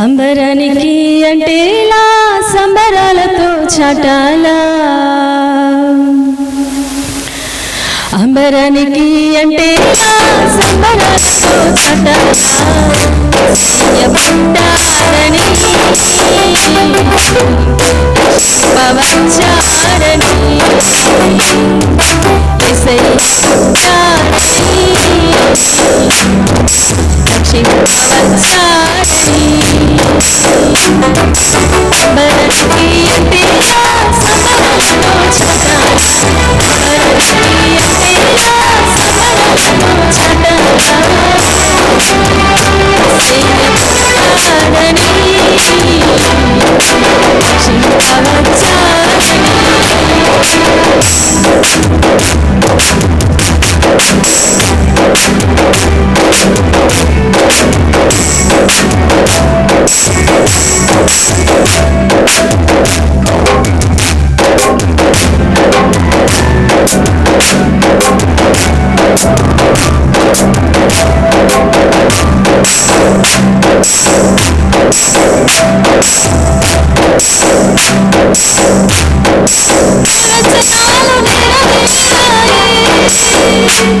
అంబరానికి అంటే ఇలా సంబరాలతో చాటాలా? అంబరానికి అంటే ఇలా సంబరాలతో చాటాలా? ശരണേ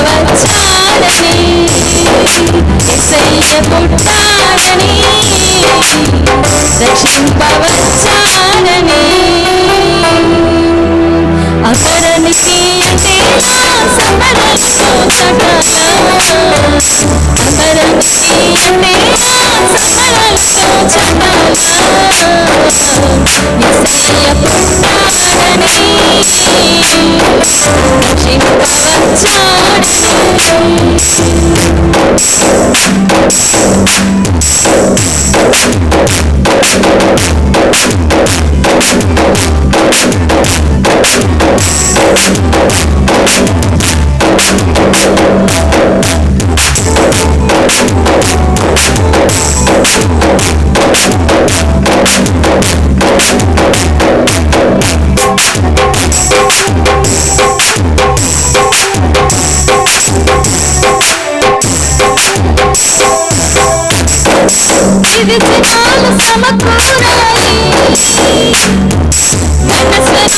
ప్రకటించే శిక్షణ తప్పించే విడుదల ప్రకటించే శిక్షణ తప్పించే యేసయ్య పుట్టాడని రక్షింపవచ్చాడని యేసయ్య అంటే అంటే పుట్టాడని రక్షింపవచ్చాడని ఇది విజయాలు సమకూరాయి ఘనస్వరాలు